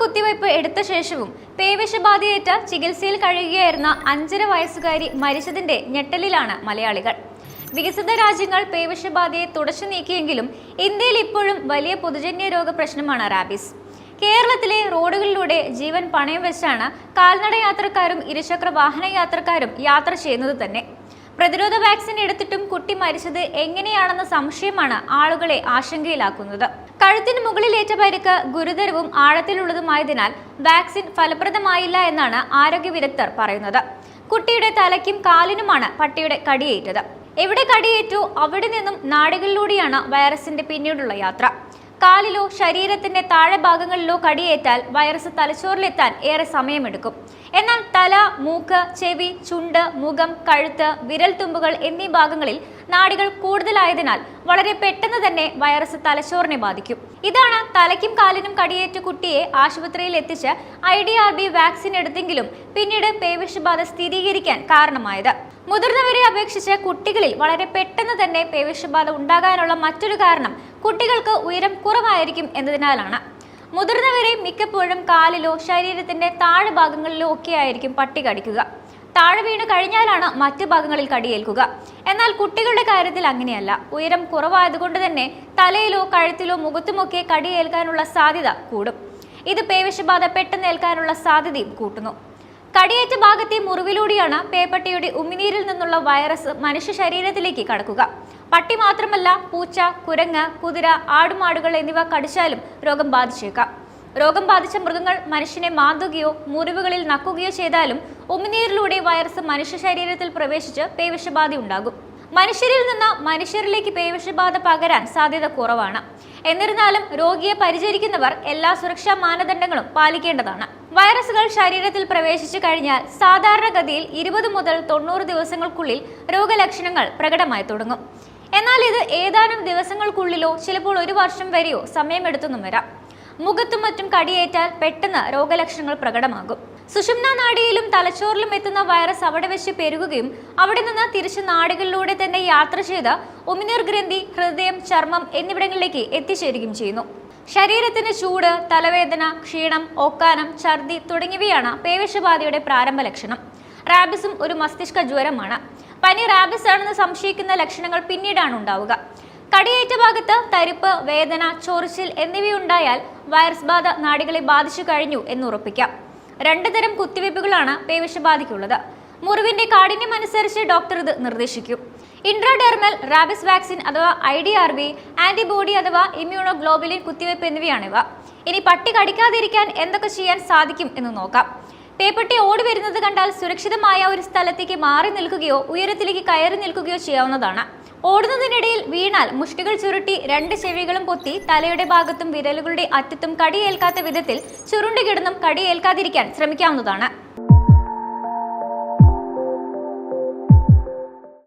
കുത്തിവയ്പ് എടുത്ത ശേഷവും പേവിഷബാധയേറ്റ ചികിത്സയിൽ കഴിയുകയായിരുന്ന അഞ്ചര വയസ്സുകാരി മരിച്ചതിന്റെ ഞെട്ടലിലാണ് മലയാളികൾ. വികസിത രാജ്യങ്ങൾ പേവിഷബാധയെ തുടച്ചു നീക്കിയെങ്കിലും ഇന്ത്യയിൽ ഇപ്പോഴും വലിയ പൊതുജന്യ രോഗ പ്രശ്നമാണ് റാബീസ്. കേരളത്തിലെ റോഡുകളിലൂടെ ജീവൻ പണയം വെച്ചാണ് കാൽനട യാത്രക്കാരും ഇരുചക്ര വാഹന യാത്രക്കാരും യാത്ര ചെയ്യുന്നത് തന്നെ. പ്രതിരോധ വാക്സിൻ എടുത്തിട്ടും കുട്ടി മരിച്ചത് എങ്ങനെയാണെന്ന സംശയമാണ് ആളുകളെ ആശങ്കയിലാക്കുന്നത്. കഴുത്തിന് മുകളിലേറ്റ പരിക്ക് ഗുരുതരവും ആഴത്തിലുള്ളതുമായതിനാൽ വാക്സിൻ ഫലപ്രദമായില്ല എന്നാണ് ആരോഗ്യ വിദഗ്ധർ പറയുന്നത്. കുട്ടിയുടെ തലയ്ക്കും കാലിനുമാണ് പട്ടിയുടെ കടിയേറ്റത്. എവിടെ കടിയേറ്റു? അവിടെ നിന്നും നാടുകളിലൂടെയാണ് വൈറസിന്റെ പിന്നീടുള്ള യാത്ര. കാലിലോ ശരീരത്തിന്റെ താഴെ ഭാഗങ്ങളിലോ കടിയേറ്റാൽ വൈറസ് തലച്ചോറിലെത്താൻ ഏറെ സമയമെടുക്കും. എന്നാൽ തല മൂക്ക് ചെവി ചുണ്ട് മുഖം കഴുത്ത് വിരൽ തുമ്പുകൾ എന്നീ ഭാഗങ്ങളിൽ നാടികൾ കൂടുതലായതിനാൽ വളരെ പെട്ടെന്ന് തന്നെ വൈറസ് തലച്ചോറിനെ ബാധിക്കും. ഇതാണ് തലയ്ക്കും കാലിനും കടിയേറ്റ കുട്ടിയെ ആശുപത്രിയിൽ എത്തിച്ച് I D R B vaccine എടുത്തെങ്കിലും പിന്നീട് പേവിഷബാധ സ്ഥിരീകരിക്കാൻ കാരണമായത്. മുതിർന്നവരെ അപേക്ഷിച്ച് കുട്ടികളിൽ വളരെ പെട്ടെന്ന് തന്നെ പേവിഷബാധ ഉണ്ടാകാനുള്ള മറ്റൊരു കാരണം കുട്ടികൾക്ക് ഉയരം കുറവായിരിക്കും എന്നതിനാലാണ്. മുതിർന്നവരെ മിക്കപ്പോഴും കാലിലോ ശരീരത്തിന്റെ താഴെ ഭാഗങ്ങളിലോ ഒക്കെ ആയിരിക്കും പട്ടി കടിക്കുക. താഴെ വീണ് കഴിഞ്ഞാലാണ് മറ്റു ഭാഗങ്ങളിൽ കടിയേൽക്കുക. എന്നാൽ കുട്ടികളുടെ കാര്യത്തിൽ അങ്ങനെയല്ല. ഉയരം കുറവായതുകൊണ്ട് തന്നെ തലയിലോ കഴുത്തിലോ മുഖത്തുമൊക്കെ കടിയേൽക്കാനുള്ള സാധ്യത കൂടും. ഇത് പേവിഷബാധ പെട്ടെന്ന് ഏൽക്കാനുള്ള സാധ്യതയും കൂട്ടുന്നു. കടിയേറ്റ ഭാഗത്തെ മുറിവിലൂടെയാണ് പേപ്പട്ടിയുടെ ഉമിനീരിൽ നിന്നുള്ള വൈറസ് മനുഷ്യ ശരീരത്തിലേക്ക് കടക്കുക. പട്ടി മാത്രമല്ല പൂച്ച കുരങ്ങ് കുതിര ആടുമാടുകൾ എന്നിവ കടിച്ചാലും രോഗം ബാധിച്ചേക്കാം. രോഗം ബാധിച്ച മൃഗങ്ങൾ മനുഷ്യനെ മാന്തുകയോ മുറിവുകളിൽ നക്കുകയോ ചെയ്താലും ഉമിനീരിലൂടെ വൈറസ് മനുഷ്യ ശരീരത്തിൽ പ്രവേശിച്ച് പേവിഷബാധ ഉണ്ടാകും. മനുഷ്യരിൽ നിന്ന് മനുഷ്യരിലേക്ക് പേവിഷബാധ പകരാൻ സാധ്യത കുറവാണ്. എന്നിരുന്നാലും രോഗിയെ പരിചരിക്കുന്നവർ എല്ലാ സുരക്ഷാ മാനദണ്ഡങ്ങളും പാലിക്കേണ്ടതാണ്. വൈറസുകൾ ശരീരത്തിൽ പ്രവേശിച്ചു കഴിഞ്ഞാൽ സാധാരണഗതിയിൽ ഇരുപത് മുതൽ തൊണ്ണൂറ് ദിവസങ്ങൾക്കുള്ളിൽ രോഗലക്ഷണങ്ങൾ പ്രകടമായി തുടങ്ങും. എന്നാൽ ഇത് ഏതാനും ദിവസങ്ങൾക്കുള്ളിലോ ചിലപ്പോൾ ഒരു വർഷം വരെയോ സമയമെടുത്തൊന്നും വരാം. മുഖത്തും മറ്റും കടിയേറ്റാൽ പെട്ടെന്ന് രോഗലക്ഷണങ്ങൾ പ്രകടമാകും. സുഷുമ്ന നാടിയിലും തലച്ചോറിലും എത്തുന്ന വൈറസ് അവിടെ വെച്ച് പെരുകുകയും അവിടെ നിന്ന് തിരിച്ച് നാടുകളിലൂടെ തന്നെ യാത്ര ചെയ്ത് ഉമിനീർ ഗ്രന്ഥി ഹൃദയം ചർമ്മം എന്നിവിടങ്ങളിലേക്ക് എത്തിച്ചേരുകയും ചെയ്യുന്നു. ശരീരത്തിന് ചൂട് തലവേദന ക്ഷീണം ഓക്കാനം ഛർദി തുടങ്ങിയവയാണ് പേവിഷബാധയുടെ പ്രാരംഭ ലക്ഷണം റാബിസും ഒരു മസ്തിഷ്ക ജ്വരമാണ്. പനി റാബിസ് ആണെന്ന് സംശയിക്കുന്ന ലക്ഷണങ്ങൾ പിന്നീടാണ് ഉണ്ടാവുക. കടിയേറ്റ ഭാഗത്ത് തരിപ്പ് വേദന ചൊറിച്ചിൽ എന്നിവയുണ്ടായാൽ വൈറസ് ബാധ നാടികളെ ബാധിച്ചു കഴിഞ്ഞു എന്ന് ഉറപ്പിക്കാം. രണ്ടു തരം കുത്തിവയ്പ്പുകളാണ് പേവിഷബാധയ്ക്കുള്ളത്. മുറിവിന്റെ കാഠിന്യം അനുസരിച്ച് ഡോക്ടർ ഇത് നിർദ്ദേശിക്കും. ഇൻട്രാഡെർമൽ റാബിസ് വാക്സിൻ അഥവാ I D R B antibody അഥവാ ഇമ്മ്യൂണോ ഗ്ലോബുലിൻ കുത്തിവയ്പ്പ് എന്നിവയാണിവ. ഇനി പട്ടി കടിക്കാതിരിക്കാൻ എന്തൊക്കെ ചെയ്യാൻ സാധിക്കും എന്ന് നോക്കാം. പേപ്പട്ടി ഓടി വരുന്നത് കണ്ടാൽ സുരക്ഷിതമായ ഒരു സ്ഥലത്തേക്ക് മാറി നിൽക്കുകയോ ഉയരത്തിലേക്ക് കയറി നിൽക്കുകയോ ചെയ്യാവുന്നതാണ്. ഓടുന്നതിനിടയിൽ വീണാൽ മുഷ്ടികൾ ചുരുട്ടി രണ്ട് ചെവികളും പൊത്തി തലയുടെ ഭാഗത്തും വിരലുകളുടെ അറ്റത്തും കടിയേൽക്കാത്ത വിധത്തിൽ ചുരുണ്ടുകിടന്നും കടിയേൽക്കാതിരിക്കാൻ ശ്രമിക്കാവുന്നതാണ്.